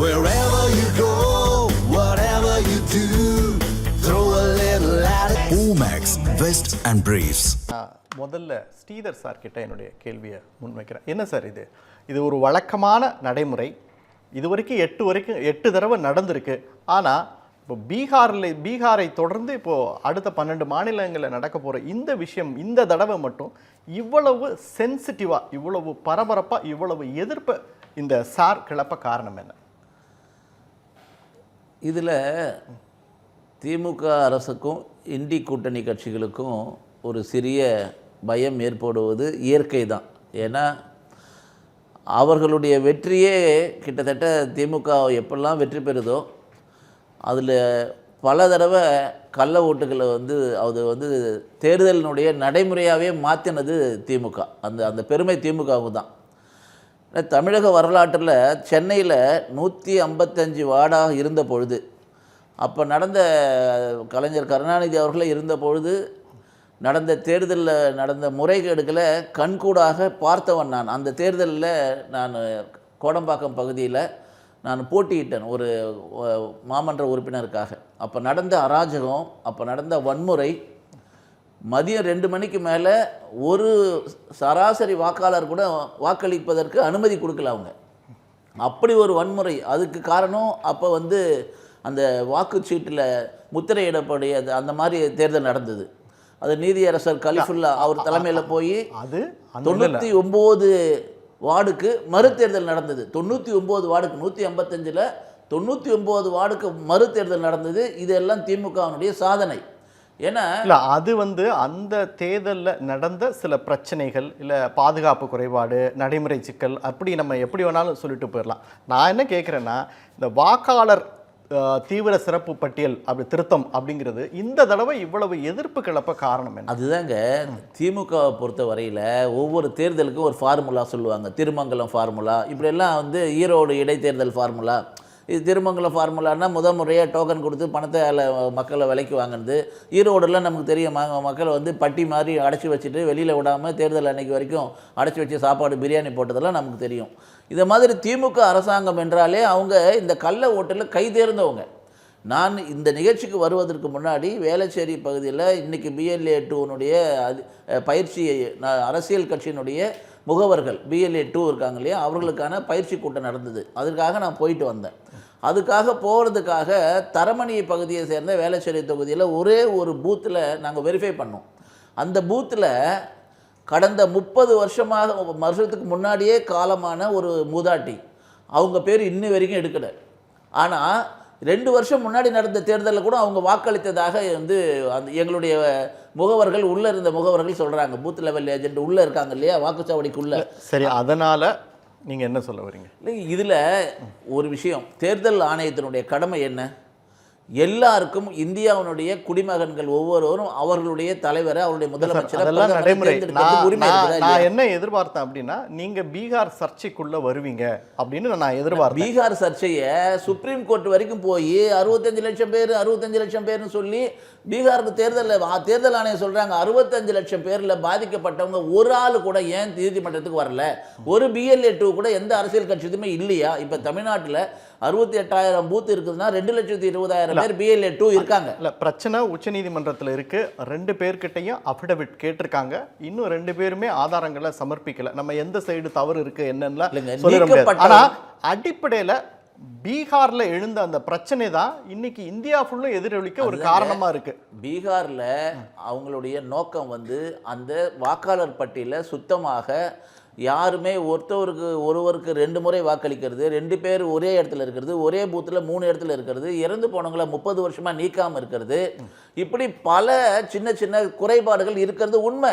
Wherever you go, whatever you do, throw a little at it. Omax, Vest and Briefs. முதல்ல Sridhar sir கிட்ட என்னுடைய கேள்வியை முன்வைக்கிறேன். என்ன sir இது? இது ஒரு வழக்கமான நடைமுறை. இது வரைக்கும் எட்டு வரைக்கும் எட்டு தடவை நடந்திருக்கு. ஆனால் இப்போ பீகாரில் பீகாரை தொடர்ந்து இப்போது அடுத்த பன்னெண்டு மாநிலங்களில் நடக்க போகிற இந்த விஷயம் இந்த தடவை மட்டும் இவ்வளவு சென்சிட்டிவாக இவ்வளவு பரபரப்பாக இவ்வளவு எதிர்ப்பை இந்த சார் கிளப்ப காரணம் என்ன? இதில் திமுக அரசுக்கும் இந்தி கூட்டணி கட்சிகளுக்கும் ஒரு சிறிய பயம் ஏற்படுவது இயற்கை தான். ஏன்னா அவர்களுடைய வெற்றியே கிட்டத்தட்ட திமுக எப்பெல்லாம் வெற்றி பெறுதோ அதில் பல தடவை கள்ள ஓட்டுகளை வந்து அது வந்து தேர்தலினுடைய நடைமுறையாகவே மாற்றினது திமுக. அந்த அந்த பெருமை திமுகவுக்கு தான். தமிழக வரலாற்றில் சென்னையில் நூற்றி ஐம்பத்தஞ்சு வார்டாக இருந்த பொழுது அப்போ நடந்த கலைஞர் கருணாநிதி அவர்களே இருந்த பொழுது நடந்த தேர்தலில் நடந்த முறைகேடுகளை கண்கூடாக பார்த்தவன் நான். அந்த தேர்தலில் நான் கோடம்பாக்கம் பகுதியில் நான் போட்டியிட்டேன் ஒரு மாமன்ற உறுப்பினருக்காக. அப்போ நடந்த அராஜகம் அப்போ நடந்த வன்முறை மதியம் ரெண்டு மணிக்கு மேலே ஒரு சராசரி வாக்காளர் கூட வாக்களிப்பதற்கு அனுமதி கொடுக்கல அவங்க. அப்படி ஒரு வன்முறை. அதுக்கு காரணம் அப்போ வந்து அந்த வாக்குச்சீட்டில் முத்திரையிடப்படிய அந்த- அந்த மாதிரி தேர்தல் நடந்தது. அது நீதியரசர் கலிஃபுல்லா அவர் தலைமையில் போய் அது தொண்ணூற்றி ஒம்பது வார்டுக்கு மறுதேர்தல் நடந்தது. தொண்ணூற்றி ஒம்பது வார்டுக்கு நூற்றி ஐம்பத்தஞ்சில் தொண்ணூற்றி ஒம்பது வார்டுக்கு மறுதேர்தல் நடந்தது. இதெல்லாம் திமுகவினுடைய சாதனை. ஏன்னா இல்ல அது வந்து அந்த தேர்தல்ல நடந்த சில பிரச்சனைகள் இல்ல பாதுகாப்பு குறைபாடு நடைமுறை சிக்கல் அப்படி நம்ம எப்படி வேணாலும் சொல்லிட்டு போயிடலாம். நான் என்ன கேட்குறேன்னா இந்த வாக்காளர் தீவிர சிறப்பு பட்டியல் அப்படி திருத்தம் அப்படிங்கிறது இந்த தடவை இவ்வளவு எதிர்ப்பு கிளப்ப காரணம் என்ன? அதுதாங்க திமுகவை பொறுத்த வரையில் ஒவ்வொரு தேர்தலுக்கும் ஒரு ஃபார்முலா சொல்லுவாங்க. திருமங்கலம் ஃபார்முலா இப்படியெல்லாம் வந்து ஈரோடு இடைத்தேர்தல் ஃபார்முலா இது திருமங்கலம் ஃபார்முலான்னா முதல் முறையாக டோக்கன் கொடுத்து பணத்தை அதில் மக்களை விலைக்கு வாங்கினது. ஈரோடில் நமக்கு தெரியும் மக்களை வந்து பட்டி மாதிரி அடைச்சி வச்சுட்டு வெளியில் விடாமல் தேர்தல் அன்னைக்கு வரைக்கும் அடைச்சி வச்சு சாப்பாடு பிரியாணி போட்டதெல்லாம் நமக்கு தெரியும். இதை மாதிரி திமுக அரசாங்கம் என்றாலே அவங்க இந்த கள்ள ஓட்டில் கைதேர்ந்தவங்க நான் இந்த நிகழ்ச்சிக்கு வருவதற்கு முன்னாடி வேளச்சேரி பகுதியில் இன்றைக்கி பிஎல்ஏ டூனுடைய அது பயிற்சியை அரசியல் கட்சியினுடைய முகவர்கள் பிஎல்ஏ டூ இருக்காங்க இல்லையா அவர்களுக்கான பயிற்சி கூட்டம் நடந்தது. அதற்காக நான் போயிட்டு வந்தேன். அதுக்காக போகிறதுக்காக தரமணி பகுதியை சேர்ந்த வேளச்சேரி தொகுதியில் ஒரே ஒரு பூத்தில் நாங்கள் வெரிஃபை பண்ணோம். அந்த பூத்தில் கடந்த முப்பது வருஷமாக வருஷத்துக்கு முன்னாடியே காலமான ஒரு மூதாட்டி. அவங்க பேர் இன்னி வரைக்கும் எடுக்கலை. ஆனால் ரெண்டு வருஷம் முன்னாடி நடந்த தேர்தலில் கூட அவங்க வாக்களித்ததாக வந்து அந்த எங்களுடைய முகவர்கள் உள்ளே இருந்த முகவர்கள் சொல்கிறாங்க பூத் லெவல் ஏஜென்ட் உள்ளே இருக்காங்க இல்லையா? வாக்குச்சாவடிக்குள்ளே. சரி அதனால் நீங்கள் என்ன சொல்ல வரீங்க? இல்லை இதில் ஒரு விஷயம். தேர்தல் ஆணையத்தினுடைய கடமை என்ன? எல்லாருக்கும் இந்தியாவினுடைய குடிமகன்கள் ஒவ்வொருவரும் அவர்களுடைய தலைவரை அவருடைய முதலமைச்சரை அதெல்லாம் நடைமுறை. நான்? என்ன எதிர்பார்த்தேன் அப்படின்னா நீங்க பீகார் சர்ச்சைக்குள்ள வருவீங்க அப்படின்னு நான் எதிர்பார்த்தேன். பீகார் சர்ச்சையை சுப்ரீம் கோர்ட் வரைக்கும் போய் அறுபத்தஞ்சு லட்சம் பேர் அறுபத்தஞ்சு லட்சம் பேர்னு சொல்லி பீகாருக்கு தேர்தலில் தேர்தல் ஆணையம் சொல்கிறாங்க அறுபத்தஞ்சு லட்சம் பேரில் பாதிக்கப்பட்டவங்க ஒரு ஆள் கூட ஏன் நீதிமன்றத்துக்கு வரல? ஒரு பிஎல்ஏ டூ கூட எந்த அரசியல் கட்சியுமே இல்லையா? இப்போ தமிழ்நாட்டில் அறுபத்தி எட்டாயிரம் பூத் இருக்குதுன்னா ரெண்டு லட்சத்தி இருபதாயிரம் பேர் பிஎல்ஏ டூ இருக்காங்க. இல்ல பிரச்சனை உச்சநீதிமன்றத்துல இருக்கு. ரெண்டு பேர்கிட்டயும் அஃபிடவிட் கேட்டிருக்காங்க. இன்னும் ரெண்டு பேருமே ஆதாரங்களை சமர்ப்பிக்கல. நம்ம எந்த சைடு தவறு இருக்கு என்னன்னு இல்லைங்க, சொல்லிட முடியாது. நீக்கப்பட்ட- ஆனா அடிப்படையில பீகார்ல எழுந்த அந்த பிரச்சனை தான் இன்னைக்கு இந்தியா ஃபுல்லும் எதிரொலிக்க ஒரு காரணமா இருக்கு. பீகாரில் அவங்களுடைய நோக்கம் வந்து அந்த வாக்காளர் பட்டியலை சுத்தமாக யாருமே ஒருத்தவருக்கு ஒருவருக்கு ரெண்டு முறை வாக்களிக்கிறது ரெண்டு பேர் ஒரே இடத்துல இருக்கிறது ஒரே பூத்தில் மூணு இடத்துல இருக்கிறது இறந்து போனவங்கள முப்பது வருஷமாக நீக்காமல் இருக்கிறது. இப்படி பல சின்ன சின்ன குறைபாடுகள் இருக்கிறது உண்மை.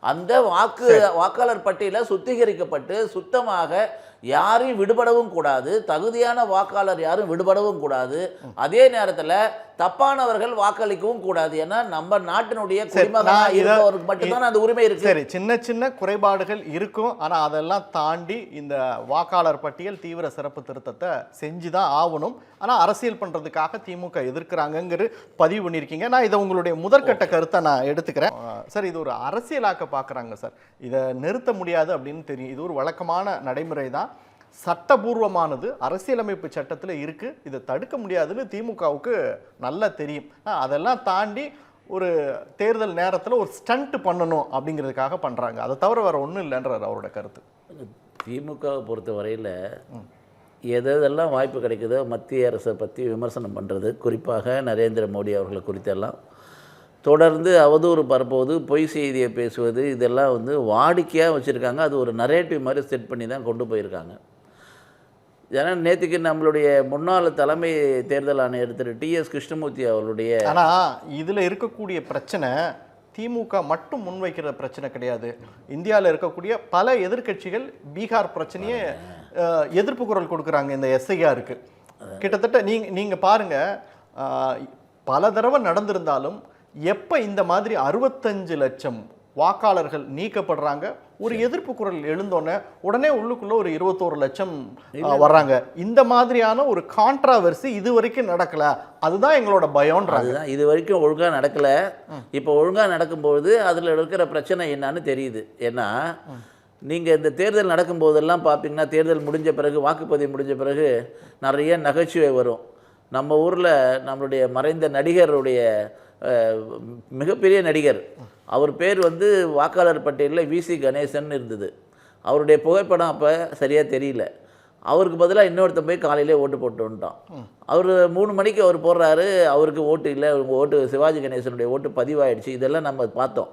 அந்த வாக்கு வாக்காளர் பட்டியலை சுத்திகரிக்கப்பட்டு சுத்தமாக யாரையும் விடுபடவும் கூடாது தகுதியான வாக்காளர் யாரும் விடுபடவும் கூடாது. அதே நேரத்தில் தப்பானவர்கள் வாக்களிக்கவும் கூடாது. ஏன்னா நம்ம நாட்டினுடைய குடிமகனா நான் இத- இருப்பவருக்கு மட்டும்தான் அந்த உரிமை இருக்கு. சரி சின்ன சின்ன குறைபாடுகள் இருக்கும். ஆனா அதெல்லாம் தாண்டி இந்த வாக்காளர் பட்டியல் தீவிர சிறப்பு திருத்தத்தை செஞ்சுதான் ஆகணும். ஆனா அரசியல் பண்றதுக்காக திமுக எதிர்க்கிறாங்கங்கிற பதிவு பண்ணியிருக்கீங்க. நான் இதை உங்களுடைய முதற்கட்ட கருத்தை நான் எடுத்துக்கிறேன். சார் இது ஒரு அரசியலாக்க பார்க்குறாங்க சார். இதை நிறுத்த முடியாது அப்படின்னு தெரியும். இது ஒரு வழக்கமான நடைமுறை தான் சட்டபூர்வமானது அரசியலமைப்பு சட்டத்தில் இருக்குது இதை தடுக்க முடியாதுன்னு திமுகவுக்கு நல்லா தெரியும். அதெல்லாம் தாண்டி ஒரு தேர்தல் நேரத்தில் ஒரு ஸ்டண்ட் பண்ணணும் அப்படிங்கிறதுக்காக பண்ணுறாங்க அதை தவிர வேறு ஒன்றும் இல்லைன்றார் அவரோட கருத்து. திமுகவை பொறுத்த வரையில் எதெல்லாம் வாய்ப்பு கிடைக்குதோ மத்திய அரசை பற்றி விமர்சனம் பண்ணுறது குறிப்பாக நரேந்திர மோடி அவர்களை குறித்தெல்லாம் தொடர்ந்து அவதூறு பரப்புவது பொய் செய்தியை பேசுவது இதெல்லாம் வந்து வாடிக்கையாக வச்சுருக்காங்க. அது ஒரு நரேட்டிவ் மாதிரி செட் பண்ணி தான் கொண்டு போயிருக்காங்க. ஏன்னா நேற்றுக்கு நம்மளுடைய முன்னாள் தலைமை தேர்தல் ஆணையர் திரு டிஎஸ் கிருஷ்ணமூர்த்தி அவர்களுடைய ஆனா இதுல இருக்கக்கூடிய பிரச்சனை திமுக மட்டும் முன்வைக்கிற பிரச்சனை கிடையாது. இந்தியாவில் இருக்கக்கூடிய பல எதிர்க்கட்சிகள் பீகார் பிரச்சனையே எதிர்ப்பு குரல் கொடுக்குறாங்க இந்த எஸ்ஐஆருக்கு. கிட்டத்தட்ட நீங்க நீங்க பாருங்க அஹ், பல தடவை நடந்திருந்தாலும் எப்ப இந்த மாதிரி அறுபத்தஞ்சு லட்சம் வாக்காளர்கள் நீக்கப்படுறாங்க ஒரு எதிர்ப்பு குரல் எழுந்தோன்னே உடனே உள்ளுக்குள்ள ஒரு இருபத்தோரு லட்சம் வர்றாங்க. இந்த மாதிரியான ஒரு கான்ட்ராவர்சி இது வரைக்கும் நடக்கல. அதுதான் எங்களோட பயம்ன்றாங்க. அதுதான் இது வரைக்கும் ஒழுங்காக நடக்கலை இப்போ ஒழுங்காக நடக்கும்பொழுது அதில் இருக்கிற பிரச்சனை என்னன்னு தெரியுது. ஏன்னா நீங்கள் இந்த தேர்தல் நடக்கும்போதெல்லாம் பார்த்தீங்கன்னா தேர்தல் முடிஞ்ச பிறகு வாக்குப்பதிவு முடிஞ்ச பிறகு நிறைய நகைச்சுவை வரும். நம்ம ஊரில் நம்மளுடைய மறைந்த நடிகருடைய மிகப்பெரிய நடிகர் அவர் பேர் வந்து வாக்காளர் பட்டியலில் விசி கணேசன் இருந்தது. அவருடைய புகைப்படம் அப்போ சரியாக தெரியல. அவருக்கு பதிலாக இன்னொருத்தன் போய் காலையிலே ஓட்டு போட்டு வந்துட்டான். அவர் மூணு மணிக்கு அவர் போடுறாரு அவருக்கு ஓட்டு இல்லை உங்க ஓட்டு சிவாஜி கணேசனுடைய ஓட்டு பதிவாயிடுச்சு இதெல்லாம் நம்ம பார்த்தோம்.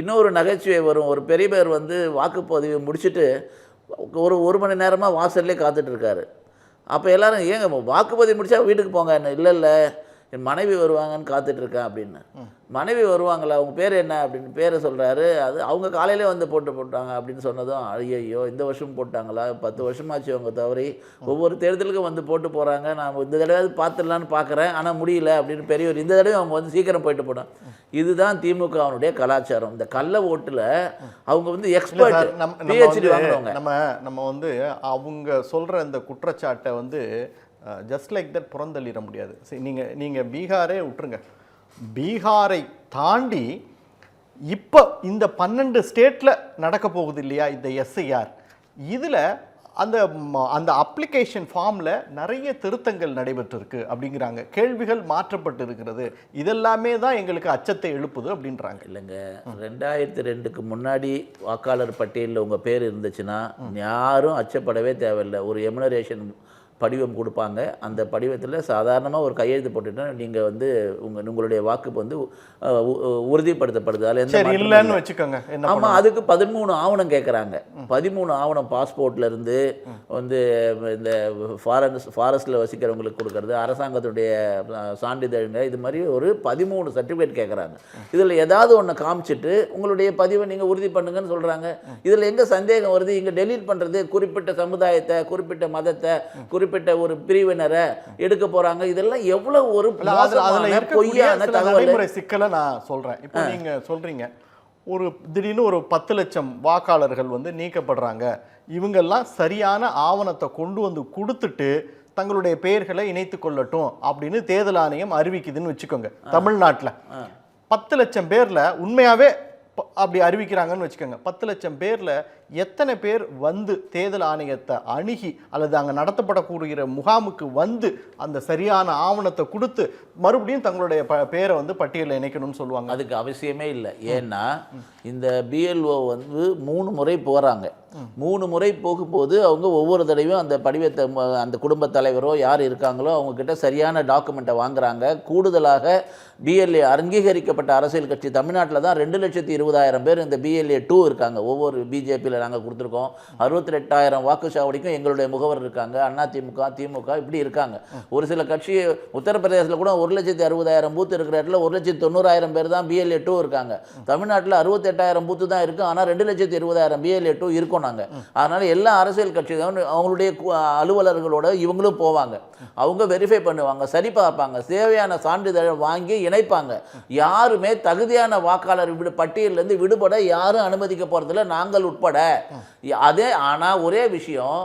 இன்னொரு நகைச்சுவை வரும் ஒரு பெரிய பேர் வந்து வாக்குப்பதிவு முடிச்சுட்டு ஒரு ஒரு மணி நேரமாக வாசல்லே காத்துட்டு இருக்காரு. அப்போ எல்லாரும் ஏங்க வாக்குப்பதிவு முடிச்சா வீட்டுக்கு போங்க இல்லை இல்லை என் மனைவி வருவாங்கன்னு காத்துட்டு இருக்கேன் அப்படின்னு. மனைவி வருவாங்களா? அவங்க பேர் என்ன? அப்படின்னு பேரை சொல்கிறாரு அது அவங்க காலையிலே வந்து போட்டு போட்டாங்க அப்படின்னு சொன்னதும் ஐயையோ இந்த வருஷம் போட்டாங்களா? பத்து வருஷமாச்சு அவங்க தவறி. ஒவ்வொரு தேர்தலுக்கும் வந்து போட்டு போகிறாங்க நான் இந்த தடவை பார்த்துடலான்னு பார்க்குறேன் ஆனால் முடியல அப்படின்னு பெரியவர் இந்த தடவை அவங்க வந்து சீக்கிரம் போயிட்டு போனாங்க. இதுதான் திமுகவினுடைய கலாச்சாரம். இந்த கள்ள ஓட்டில் அவங்க வந்து எக்ஸ்பர்ட் நம்ம நம்ம பிஹெச்டி வந்து வாங்கினவங்க நம்ம நம்ம வந்து அவங்க சொல்ற இந்த குற்றச்சாட்டை வந்து ஜஸ்ட் லைக் தட் புறந்தள்ளிட முடியாது. சரி நீங்க நீங்க பீகாரே விட்டுருங்க பீகாரை தாண்டி இப்போ இந்த பன்னெண்டு ஸ்டேட்ல நடக்க போகுது இல்லையா இந்த எஸ்ஐஆர் இதுல அந்த அந்த அப்ளிகேஷன் ஃபார்ம்ல நிறைய திருத்தங்கள் நடைபெற்றிருக்கு அப்படிங்கிறாங்க. கேள்விகள் மாற்றப்பட்டு இருக்கிறது இதெல்லாமே தான் எங்களுக்கு அச்சத்தை எழுப்புது அப்படின்றாங்க. இல்லைங்க. ரெண்டாயிரத்தி ரெண்டுக்கு முன்னாடி வாக்காளர் பட்டியலில் உங்கள் பேர் இருந்துச்சுன்னா யாரும் அச்சப்படவே தேவையில்லை. ஒரு எமுனரேஷன் படிவம் கொடுப்பாங்க. அந்த படிவத்தில் சாதாரணமாக ஒரு கையெழுத்து போட்டுட்டா நீங்கள் வந்து உங்கள் உங்களுடைய வாக்கு வந்து உறுதிப்படுத்தப்படுது. அதில் எந்த இல்லைன்னு இல்லை. வச்சுக்கோங்க. என்ன ஆமா பண்ணலாம்? அதுக்கு பதிமூணு ஆவணம் கேட்குறாங்க பதிமூணு ஆவணம் பாஸ்போர்ட்ல இருந்து வந்து இந்த ஃபாரஸ்ட் ஃபாரஸ்ட்டில் வசிக்கிறவங்களுக்கு கொடுக்கறது அரசாங்கத்துடைய சான்றிதழ்ங்க இது மாதிரி ஒரு பதிமூணு சர்டிஃபிகேட் கேட்குறாங்க இதில் ஏதாவது ஒன்று காமிச்சிட்டு உங்களுடைய பதிவை நீங்கள் உறுதி பண்ணுங்கன்னு சொல்கிறாங்க இதில் எங்கே சந்தேகம் வருது? இங்கே டெலீட் பண்ணுறது குறிப்பிட்ட சமுதாயத்தை குறிப்பிட்ட மதத்தை குறிப்பிட்ட ஒரு பிரிவினரை எடுக்க போகிறாங்க இதெல்லாம் எவ்வளோ ஒரு பொய்யான தகவல் சிக்கலை நான் சொல்றேன். இப்போ நீங்க சொல்றீங்க ஒரு திடீர்னு ஒரு பத்து லட்சம் வாக்காளர்கள் வந்து நீக்கப்படுறாங்க. இவங்கெல்லாம் சரியான ஆவணத்தை கொண்டு வந்து கொடுத்துட்டு தங்களுடைய பெயர்களை இணைத்து கொள்ளட்டும் அப்படின்னு தேர்தல் ஆணையம் அறிவிக்குதுன்னு வச்சுக்கோங்க தமிழ்நாட்டுல. பத்து லட்சம் பேர்ல உண்மையாவே ப- அப்படி அறிவிக்கிறாங்கன்னு வச்சுக்கோங்க. பத்து லட்சம் பேர்ல எத்தனை பேர் வந்து தேர்தல் ஆணையத்தை அணுகி அல்லது அங்கே நடத்தப்படக்கூடிய முகாமுக்கு வந்து அந்த சரியான ஆவணத்தை கொடுத்து மறுபடியும் தங்களுடைய ப பேரை வந்து பட்டியலில் இணைக்கணும்னு சொல்லுவாங்க. அதுக்கு அவசியமே இல்லை. ஏன்னா இந்த பிஎல்ஓ வந்து மூணு முறை போகிறாங்க மூணு முறை போகும்போது அவங்க ஒவ்வொரு தடவையும் அந்த படிவத்தை அந்த குடும்பத் தலைவரோ யார் இருக்காங்களோ அவங்க கிட்ட சரியான டாக்குமெண்ட்டை வாங்குறாங்க. கூடுதலாக பிஎல்ஏ அங்கீகரிக்கப்பட்ட அரசியல் கட்சி தமிழ்நாட்டில் தான் ரெண்டு லட்சத்தி இருபதாயிரம் பேர் இந்த பிஎல்ஏ டூ இருக்காங்க. ஒவ்வொரு பிஜேபியில் நாங்கள் கொடுத்துருக்கோம். அறுபத்தி ரெட்டாயிரம் வாக்குச்சாவடிக்கும் எங்களுடைய முகவர் இருக்காங்க. அண்ணா திமுக திமுக இப்படி இருக்காங்க. ஒரு சில கட்சி உத்தரப்பிரதேசத்தில் கூட ஒரு லட்சத்தி அறுபதாயிரம் பூத்து இருக்கிற இடத்துல ஒரு லட்சத்தி தொண்ணூறாயிரம் பேர் தான் பிஎல்ஏ டூ இருக்காங்க. தமிழ்நாட்டில் அறுபத்தெட்டாயிரம் பூத்து தான் இருக்கும் ஆனால் ரெண்டு லட்சத்தி இருபதாயிரம் பிஎல்ஏ டூ இருக்கோம் நாங்கள் அதனால் எல்லா அரசியல் கட்சிகளும் அவங்களுடைய கு- அலுவலர்களோட இவங்களும் போவாங்க. அவங்க வெரிஃபை பண்ணுவாங்க சரி பார்ப்பாங்க. தேவையான சான்றிதழை வாங்கி இணைப்பாங்க. யாருமே தகுதியான வாக்காளர் விடு பட்டியலிருந்து விடுபட யாரும் அனுமதிக்க போகிறதில்ல நாங்கள் உட்பட. அதே ஆனால் ஒரே விஷயம்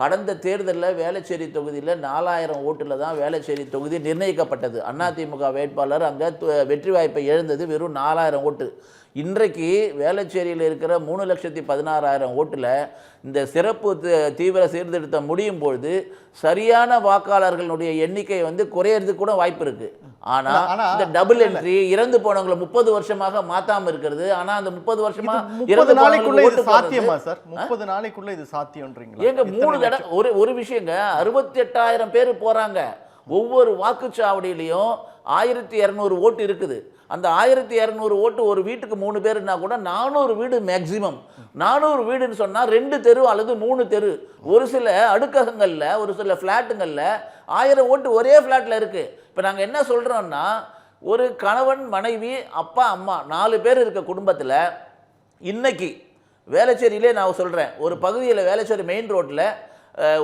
கடந்த தேர்தலில் வேளச்சேரி தொகுதியில் நாலாயிரம் ஓட்டில் தான் வேளச்சேரி தொகுதி நிர்ணயிக்கப்பட்டது. அதிமுக வேட்பாளர் அங்கே வெற்றி வாய்ப்பை எழுந்தது வெறும் நாலாயிரம் ஓட்டு. இன்றைக்கு வேளச்சேரியில் இருக்கிற மூணு லட்சத்தி பதினாறாயிரம் ஓட்டில் இந்த சிறப்பு தீவிர சீர்திருத்தம் முடியும் பொழுது சரியான வாக்காளர்களுடைய எண்ணிக்கை வந்து குறையறதுக்கு கூட வாய்ப்பு இருக்கு. ஆனா ஆனா- இந்த டபுள் என்ட்ரி இறந்து போனவங்களை முப்பது வருஷமாக மாத்தாம இருக்கிறது. ஆனா அந்த முப்பது வருஷமா இறந்து நாளைக்குள்ள இது சாத்தியமா சார்? முப்பது நாளைக்குள்ள இது சாத்தியம்ன்றீங்களா? ஏங்க மூணு தடவை ஒரு ஒரு விஷயங்க அறுபத்தி எட்டாயிரம் பேர் போறாங்க. ஒவ்வொரு வாக்குச்சாவடியிலையும் ஆயிரத்தி இரநூறு ஓட்டு இருக்குது. அந்த ஆயிரத்தி இரநூறு ஓட்டு ஒரு வீட்டுக்கு மூணு பேருனா கூட நானூறு வீடு மேக்சிமம் நானூறு வீடுன்னு சொன்னால் ரெண்டு தெரு அல்லது மூணு தெரு. ஒரு சில அடுக்ககங்களில் ஒரு சில ஃப்ளாட்டுங்களில் ஆயிரம் ஓட்டு ஒரே ஃப்ளாட்டில் இருக்குது இப்போ நாங்கள் என்ன சொல்கிறோன்னா ஒரு கணவன் மனைவி அப்பா அம்மா நாலு பேர் இருக்க குடும்பத்தில் இன்னைக்கு வேலைச்சேரியிலே நான் சொல்கிறேன் ஒரு பகுதியில் வேலைச்சேரி மெயின் ரோட்டில்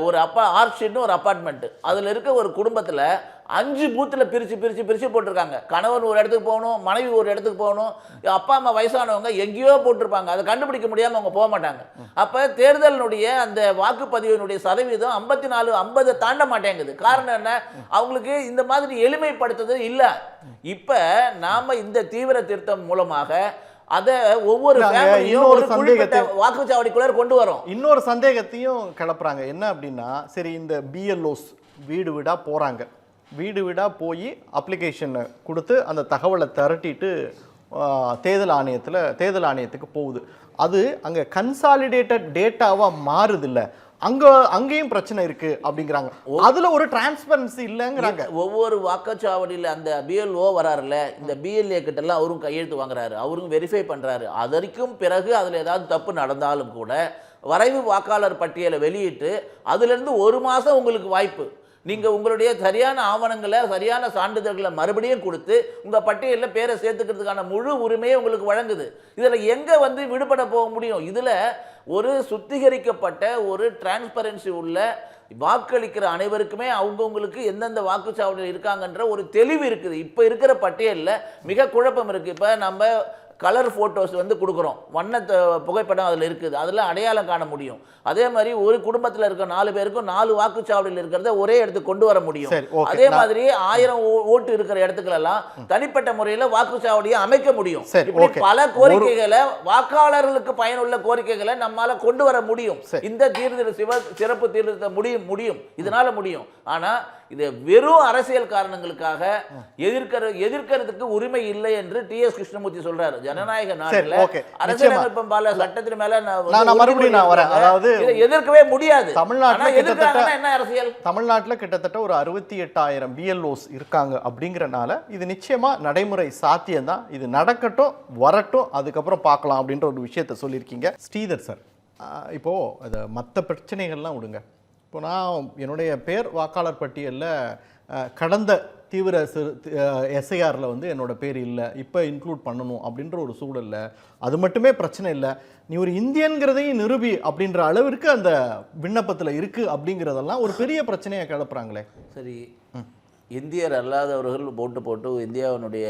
ஒரு அப்பா ஆர்ச்சின்னு ஒரு அப்பார்ட்மெண்ட்டு அதில் இருக்க ஒரு குடும்பத்தில் அஞ்சு பூத்தில் பிரித்து பிரித்து பிரித்து போட்டிருக்காங்க. கணவன் ஒரு இடத்துக்கு போகணும் மனைவி ஒரு இடத்துக்கு போகணும் அப்பா அம்மா வயசானவங்க எங்கேயோ போட்டிருப்பாங்க. அதை கண்டுபிடிக்க முடியாமல் அவங்க போக மாட்டாங்க. அப்போ தேர்தலினுடைய அந்த வாக்குப்பதிவினுடைய சதவீதம் ஐம்பத்தி நாலு ஐம்பதை தாண்ட மாட்டேங்குது. காரணம் என்ன? அவங்களுக்கு இந்த மாதிரி எளிமைப்படுத்துறது இல்லை. இப்போ நாம் இந்த தீவிர திருத்தம் மூலமாக அதை ஒவ்வொரு ஒரு சந்தேகத்தை- வாக்குச்சாவடிக்குள்ளே கொண்டு வரோம். இன்னொரு சந்தேகத்தையும் கிளப்புறாங்க. என்ன அப்படின்னா சரி இந்த பிஎல்ஓஸ் வீடு வீடாக போகிறாங்க வீடு வீடாக போய் அப்ளிகேஷனை கொடுத்து அந்த தகவலை திரட்டிட்டு தேர்தல் ஆணையத்தில் தேர்தல் ஆணையத்துக்கு போகுது. அது அங்கே கன்சாலிடேட்டட் டேட்டாவாக மாறுது இல்லை அங்கே அங்கேயும் பிரச்சனை இருக்கு அப்படிங்கிறாங்க. அதில் ஒரு டிரான்ஸ்பரன்சி இல்லைங்கிறாங்க. ஒவ்வொரு வாக்குச்சாவடியில் அந்த பிஎல்ஓ வராருல்ல இந்த பிஎல்ஏ கிட்டலாம் அவரும் கையெழுத்து வாங்குறாரு அவரும் வெரிஃபை பண்ணுறாரு அதற்கும் பிறகு அதில் ஏதாவது தப்பு நடந்தாலும் கூட வரைவு வாக்காளர் பட்டியலை வெளியிட்டு அதுலேருந்து ஒரு மாதம் உங்களுக்கு வாய்ப்பு. நீங்கள் உங்களுடைய சரியான ஆவணங்களை சரியான சான்றிதழ்களை மறுபடியும் கொடுத்து உங்கள் பட்டியலில் பேரை சேர்த்துக்கிறதுக்கான முழு உரிமையை உங்களுக்கு வழங்குது. இதில் எங்கே வந்து விடுபட போக முடியும்? இதில் ஒரு சுத்திகரிக்கப்பட்ட ஒரு டிரான்ஸ்பரன்சி உள்ள வாக்களிக்கிற அனைவருக்குமே அவங்கவுங்களுக்கு எந்தெந்த வாக்குச்சாவடியில் இருக்காங்கன்ற ஒரு தெளிவு இருக்குது. இப்போ இருக்கிற பட்டியலில் மிக குழப்பம் இருக்குது இப்போ நம்ம கலர் ஃபோட்டோஸ் வந்து கொடுக்குறோம். வண்ண த- புகைப்படம் அதில் இருக்குது. அதில் அடையாளம் காண முடியும். அதே மாதிரி ஒரு குடும்பத்தில் இருக்க நாலு பேருக்கும் நாலு வாக்குச்சாவடியில் இருக்கிறத ஒரே இடத்துக்கு கொண்டு வர முடியும். அதே மாதிரி ஆயிரம் ஓட்டு இருக்கிற இடத்துக்களெல்லாம் தனிப்பட்ட முறையில் வாக்குச்சாவடியை அமைக்க முடியும். பல கோரிக்கைகளை வாக்காளர்களுக்கு பயனுள்ள கோரிக்கைகளை நம்மால கொண்டு வர முடியும். இந்த தீர்திரு சிவ சிறப்பு தீர்திருத்த முடியும் முடியும். இதனால முடியும். ஆனா இது வெறும் அரசியல் காரணங்களுக்காக எதிர்க்கிற எதிர்க்கிறதுக்கு உரிமை இல்லை என்று டி எஸ் கிருஷ்ணமூர்த்தி சொல்றாரு. ஜனநாயக நாட்டில் okay. அரசியலமைப்பு மேல சட்டத்தின் மேல நான் மறுபடியும் நான் வரேன். அதாவது எதிர்க்கவே முடியாது. தமிழ்நாட்டுல கிட்டத்தட்ட- என்ன அரசியல்? தமிழ்நாட்டில் கிட்டத்தட்ட ஒரு அறுபத்தி எட்டாயிரம் பிஎல்ஓஸ் இருக்காங்க அப்படிங்கிறனால இது நிச்சயமா நடைமுறை சாத்தியம்தான். இது நடக்கட்டும் வரட்டும் அதுக்கப்புறம் பார்க்கலாம் அப்படின்ற ஒரு விஷயத்த சொல்லியிருக்கீங்க. ஸ்ரீதர் சார் ஆஹ் இப்போ அது மற்ற பிரச்சனைகள்லாம் விடுங்க. இப்போ நான் என்னுடைய பேர் வாக்காளர் பட்டியலில் கடந்த தீவிர சிறு எஸ்ஐஆரில் வந்து என்னோட பேர் இல்லை. இப்போ இன்க்ளூட் பண்ணணும் அப்படின்ற ஒரு சூழல்ல அது மட்டுமே பிரச்சனை இல்லை. நீ ஒரு இந்தியன்கிறதையும் நிரூபி அப்படின்ற அளவிற்கு அந்த விண்ணப்பத்தில் இருக்குது அப்படிங்கிறதெல்லாம் ஒரு பெரிய பிரச்சனையை கிளப்புறாங்களே. சரி. இந்தியர் அல்லாதவர்கள் ஓட்டு போட்டு இந்தியாவினுடைய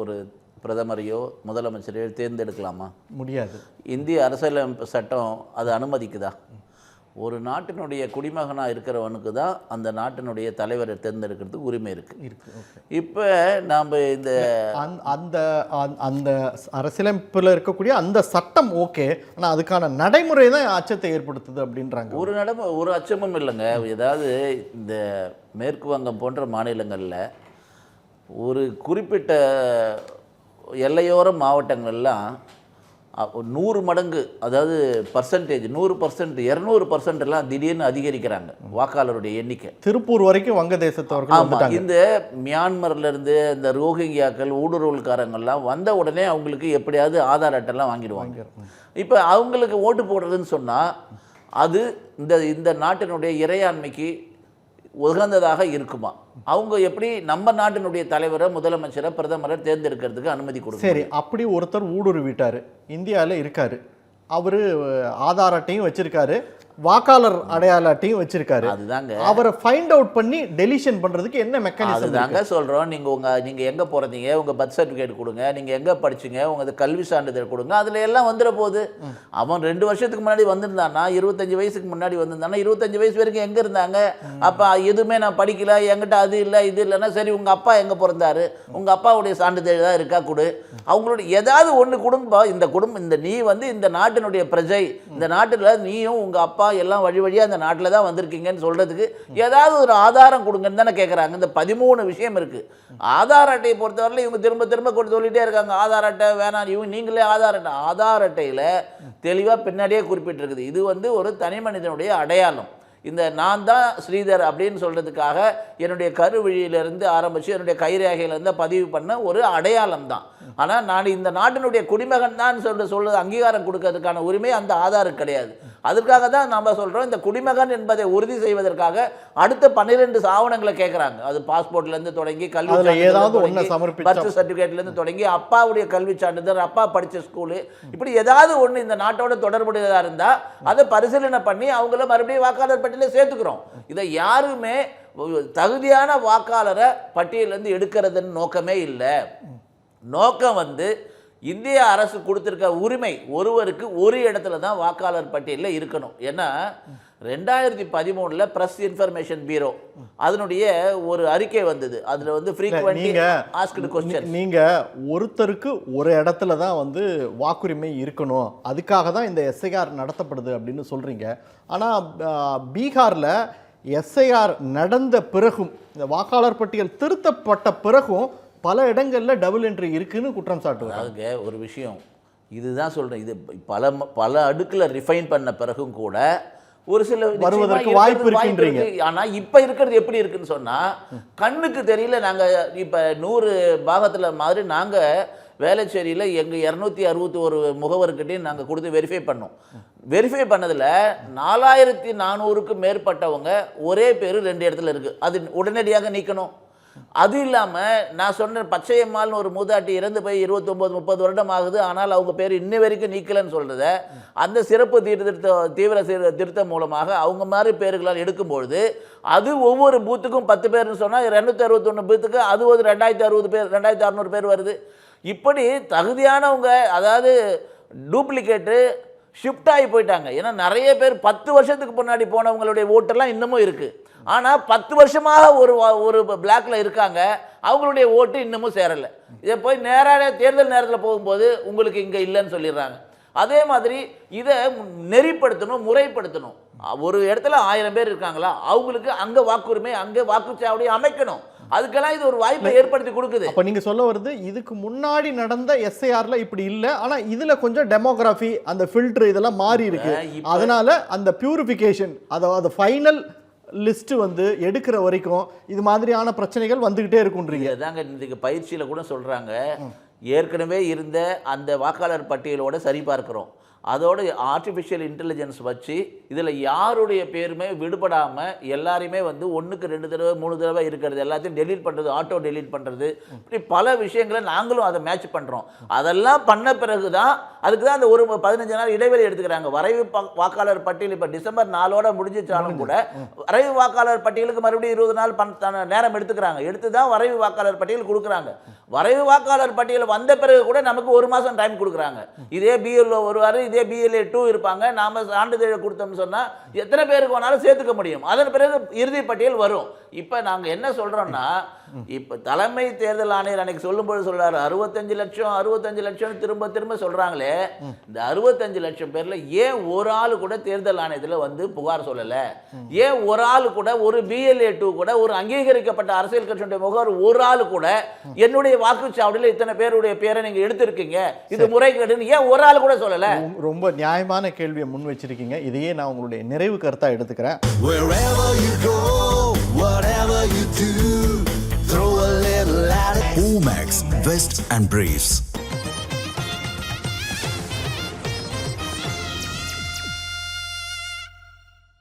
ஒரு பிரதமரையோ முதலமைச்சரையோ தேர்ந்தெடுக்கலாமா? முடியாது. இந்திய அரசியலமைப்பு சட்டம் அது அனுமதிக்குதா? ஒரு நாட்டினுடைய குடிமகனாக இருக்கிறவனுக்கு தான் அந்த நாட்டினுடைய தலைவரை தேர்ந்தெடுக்கிறதுக்கு உரிமை இருக்குது இருக்கு இப்போ நாம் இந்த அந்த அந்த அரசியலமைப்பில் இருக்கக்கூடிய அந்த சட்டம் ஓகே ஆனால் அதுக்கான நடைமுறை தான் அச்சத்தை ஏற்படுத்துது அப்படின்றாங்க. ஒரு நடம ஒரு அச்சமும் இல்லைங்க. ஏதாவது இந்த மேற்கு வங்கம் போன்ற மாநிலங்களில் ஒரு குறிப்பிட்ட எல்லையோர மாவட்டங்கள்லாம் நூறு மடங்கு அதாவது பர்சன்டேஜ் நூறு பர்சன்ட் இரநூறு பர்சன்ட் எல்லாம் திடீர்னு அதிகரிக்கிறாங்க வாக்காளருடைய எண்ணிக்கை. திருப்பூர் வரைக்கும் வங்கதேசத்தவர்கள் ஆமா வந்துட்டாங்க. இந்த மியான்மர்ல இருந்து இந்த ரோஹிங்கியாக்கள் ஊடுருவல்காரங்கள்லாம் வந்த உடனே அவங்களுக்கு எப்படியாவது ஆதார் அட்டைலாம் வாங்கிடுவாங்க. இப்போ அவங்களுக்கு ஓட்டு போடுறதுன்னு சொன்னா அது இந்த இந்த நாட்டினுடைய இறையாண்மைக்கு உகந்ததாக இருக்குமா? அவங்க எப்படி நம்ம நாட்டினுடைய தலைவரை முதலமைச்சரை பிரதமரை தேர்ந்தெடுக்கிறதுக்கு அனுமதி கொடுக்கும் சரி அப்படி ஒருத்தர் ஊடுருவிட்டாரு. இந்தியாவில் இருக்காரு. அவர் ஆதார் அட்டையும் வச்சிருக்காரு. வாக்காளர் அடையாள அட்டையும் வச்சிருக்காரு. அதுதாங்க. அவரை ஃபைண்ட் அவுட் பண்ணி டெலிஷன் பண்றதுக்கு என்ன மெக்கானிசம் அதுதாங்க சொல்கிறோம் நீங்கள் உங்கள் நீங்கள் எங்கே பிறந்தீங்க உங்கள் பர்த் சர்டிஃபிகேட் கொடுங்க. நீங்கள் எங்கே படிச்சீங்க? உங்கள் கல்வி சான்றிதழ் கொடுங்க. அதில் எல்லாம் வந்துட போகுது அவன் ரெண்டு வருஷத்துக்கு முன்னாடி வந்திருந்தானா இருபத்தஞ்சு வயசுக்கு முன்னாடி வந்திருந்தானா இருபத்தஞ்சு வயசு வரைக்கும் எங்கே இருந்தாங்க? அப்போ எதுவுமே நான் படிக்கல. என்கிட்ட அது இல்லை இது இல்லைன்னா சரி உங்கள் அப்பா எங்கே பிறந்தாரு? உங்கள் அப்பாவுடைய சான்றிதழ் தான் இருக்கா? கொடு. அவங்களுடைய ஏதாவது ஒன்று குடும்பம் இந்த குடும்பம் இந்த நீ வந்து இந்த நாட்டினுடைய பிரஜை. இந்த நாட்டில் நீயும் உங்கள் அப்பா எல்லாம் வழி வழியாக அந்த நாட்டில் தான் வந்திருக்கீங்கன்னு சொல்கிறதுக்கு ஏதாவது ஒரு ஆதாரம் கொடுங்கன்னு தானே கேட்குறாங்க இந்த பதிமூணு விஷயம் இருக்குது ஆதார் அட்டையை பொறுத்தவரையில் இவங்க திரும்ப திரும்ப கொண்டு சொல்லிகிட்டே இருக்காங்க. ஆதார் அட்டை வேணாம். இவங்க நீங்களே ஆதார் அட்டை. ஆதார் அட்டையில் தெளிவாக பின்னாடியே குறிப்பிட்டிருக்குது. இது வந்து ஒரு தனி மனிதனுடைய அடையாளம். இந்த நான் தான் ஸ்ரீதர் அப்படின்னு சொல்கிறதுக்காக என்னுடைய கருவழியிலிருந்து ஆரம்பித்து என்னுடைய கைரேகையிலேருந்து பதிவு பண்ண ஒரு அடையாளம் தான். ஆனால் நான் இந்த நாட்டினுடைய குடிமகன் தான் சொல்ல சொல்ல அங்கீகாரம் கொடுக்கறதுக்கான உரிமை அந்த ஆதாரம் கிடையாது. அதற்காக தான் நம்ம சொல்கிறோம் இந்த குடிமகன் என்பதை உறுதி செய்வதற்காக அடுத்த பன்னிரெண்டு ஆவணங்களை கேட்குறாங்க. அது பாஸ்போர்ட்லேருந்து தொடங்கி கல்வி ஏதாவது birth சர்டிஃபிகேட்லேருந்து தொடங்கி அப்பாவுடைய கல்வி சான்றிதழ் அப்பா படித்த ஸ்கூலு இப்படி ஏதாவது ஒன்று இந்த நாட்டோட தொடர்புடையதாக இருந்தால் அதை பரிசீலனை பண்ணி அவங்கள மறுபடியும் வாக்காளர் பட்டியலில் சேர்த்துக்கிறோம். இதை யாருமே தகுதியான வாக்காளரை பட்டியலேருந்து எடுக்கிறதுன்னு நோக்கமே இல்லை. நோக்கம் வந்து இந்திய அரசு கொடுத்துருக்க உரிமை ஒருவருக்கு ஒரு இடத்துல தான் வாக்காளர் பட்டியலில் இருக்கணும். ஏன்னா ரெண்டாயிரத்தி பதிமூணில் ப்ரெஸ் இன்ஃபர்மேஷன் பீரோ அதனுடைய ஒரு அறிக்கை வந்தது. அதில் வந்து ஃப்ரீக்வெண்ட்லி ஆஸ்க்டு கொஸ்டின் நீங்க ஒருத்தருக்கு ஒரு இடத்துல தான் வந்து வாக்குரிமை இருக்கணும். அதுக்காக தான் இந்த எஸ்ஐஆர் நடத்தப்படுது அப்படின்னு சொல்றீங்க. ஆனா ஆஹ், பீகார்ல எஸ்ஐஆர் நடந்த பிறகும் இந்த வாக்காளர் பட்டியல் திருத்தப்பட்ட பிறகும் பல இடங்கள்ல டபுள் என்ட்ரி இருக்குன்னு குற்றம் சாட்டுவாங்க. அதுங்க ஒரு விஷயம். இதுதான் சொல்கிறேன் இது பல பல அடுக்கில் ரிஃபைன் பண்ண பிறகும் கூட ஒரு சில வருவதற்கு வாய்ப்பு இருக்குன்றீங்க. இருக்கு. ஆனா இப்ப இருக்கிறது எப்படி இருக்குன்னு சொன்னா கண்ணுக்கு தெரியல நாங்க இப்ப நூறு பாகத்துல மாதிரி நாங்க வேளச்சேரியில் எங்கள் இரநூத்தி அறுபத்தி ஒரு முகவர்கிட்டையும் நாங்கள் கொடுத்து வெரிஃபை பண்ணோம். வெரிஃபை பண்ணதில் நாலாயிரத்தி நானூறுக்கும் மேற்பட்டவங்க ஒரே பேர் ரெண்டு இடத்துல இருக்குது அது உடனடியாக நீக்கணும். அது இல்லாமல் நான் சொன்ன பச்சையம்மாள்னு ஒரு மூதாட்டி இறந்து போய் இருபத்தொம்போது முப்பது வருடம் ஆகுது ஆனால் அவங்க பேர் இன்ன வரைக்கும் நீக்கலைன்னு சொல்கிறத அந்த சிறப்பு தீர்த்த தீவிர திருத்தம் மூலமாக அவங்க மாதிரி பேர்களால் எடுக்கும்பொழுது அது ஒவ்வொரு பூத்துக்கும் பத்து பேர்னு சொன்னால் இரநூத்தி அறுபத்தொன்று பூத்துக்கு அது ஒரு ரெண்டாயிரத்தி அறுபது பேர் ரெண்டாயிரத்தி அறநூறு பேர் வருது. இப்படி தகுதியானவங்க அதாவது டூப்ளிகேட்டு ஷிஃப்ட் ஆகி போயிட்டாங்க. ஏன்னா நிறைய பேர் பத்து வருஷத்துக்கு முன்னாடி போனவங்களுடைய ஓட்டெல்லாம் இன்னமும் இருக்குது ஆனால் பத்து வருஷமாக ஒரு ஒரு பிளாக்ல இருக்காங்க. அவங்களுடைய ஓட்டு இன்னமும் சேரலை. இதை போய் நேராக தேர்தல் நேரத்தில் போகும்போது உங்களுக்கு இங்கே இல்லைன்னு சொல்லிடுறாங்க. அதே மாதிரி இதை நெறிப்படுத்தணும் முறைப்படுத்தணும். ஒரு இடத்துல ஆயிரம் பேர் இருக்காங்களா? அவங்களுக்கு அங்கே வாக்குரிமை அங்கே வாக்குச்சாவடி அமைக்கணும். அதுக்கெல்லாம் இது ஒரு வாய்ப்பை ஏற்படுத்தி கொடுக்குது. அப்ப நீங்க சொல்ல வருது இதுக்கு முன்னாடி நடந்த எஸ்ஐஆர்ல இப்படி இல்ல ஆனா இதுல கொஞ்சம் டெமோகிராஃபி அந்த ஃபில்டர் இதெல்லாம் மாறி இருக்கு. அதனால அந்த பியூரிஃபிகேஷன் அதாவது ஃபைனல் லிஸ்ட் வந்து எடுக்கிற வரைக்கும் இது மாதிரியான பிரச்சனைகள் வந்துகிட்டே இருக்குன்றீங்க. இதாங்க இன்றைக்கு பயிற்சியில் கூட சொல்கிறாங்க ஏற்கனவே இருந்த அந்த வாக்காளர் பட்டியலோட சரி பார்க்கிறோம் அதோட ஆர்டிஃபிஷியல் இன்டெலிஜென்ஸ் வச்சு இதில் யாருடைய பேருமே விடுபடாமல் எல்லாரையுமே வந்து ஒன்றுக்கு ரெண்டு தடவை மூணு தடவை இருக்கிறது எல்லாத்தையும் டெலீட் பண்ணுறது ஆட்டோ டெலீட் பண்ணுறது இப்படி பல விஷயங்களை நாங்களும் அதை மேட்ச் பண்ணுறோம் அதெல்லாம் பண்ண பிறகு தான் அதுக்கு தான் அந்த ஒரு பதினஞ்சு நாள் இடைவெளி எடுத்துக்கிறாங்க. வரைவு வாக்காளர் பட்டியல் இப்போ டிசம்பர் நாலோட முடிஞ்சிச்சாலும் கூட வரைவு வாக்காளர் பட்டியலுக்கு மறுபடியும் இருபது நாள் பண் நேரம் எடுத்துக்கிறாங்க. எடுத்து தான் வரைவு வாக்காளர் பட்டியல் கொடுக்குறாங்க. வரைவு வாக்காளர் பட்டியல் வந்த பிறகு கூட நமக்கு ஒரு மாதம் டைம் கொடுக்குறாங்க. இதே பிஎல்ஓ வருவார் இதே பிஎல்ஏ டூ இருப்பாங்க. நாம சான்றிதழ் கொடுத்தோம்னு சொன்னால் எத்தனை பேருக்கு வேணாலும் சேர்த்துக்க முடியும். அதன் பிறகு இறுதி பட்டியல் வரும். இப்போ நாங்கள் என்ன சொல்கிறோன்னா இப்போ தலைமை தேர்தல் ஆணையர் அன்னைக்கு சொல்லும்போது சொல்றாரு அறுபத்தஞ்சு லட்சம் அறுபத்தஞ்சு லட்சம் திரும்ப திரும்ப சொல்கிறாங்களே இந்த அறுபத்தஞ்சு லட்சம் பேரில் ஏன் ஒரு ஆள் கூட தேர்தல் ஆணையத்தில் வந்து புகார் சொல்லலை? ஏன் ஒரு ஆள் கூட ஒரு பிஎல்ஏ டூ கூட ஒரு அங்கீகரிக்கப்பட்ட அரசியல் கட்சியுடைய முகவர் ஒரு ஆள் கூட என்னுடைய வாக்குச்சாவடியில் இத்தனை பேருடைய பேரை நீங்கள் எடுத்திருக்கீங்க? இது முறைகேடுன்னு ஏன் ஒரு ஆள் கூட சொல்லலை? ரொம்ப- நியாயமான கேள்வியை முன் வச்சிருக்கீங்க. இதையே நான் உங்களுடைய நிறைவு கருத்தா எடுத்துக்கிறேன். Wherever you go, whatever you do, All max vests and Briefs.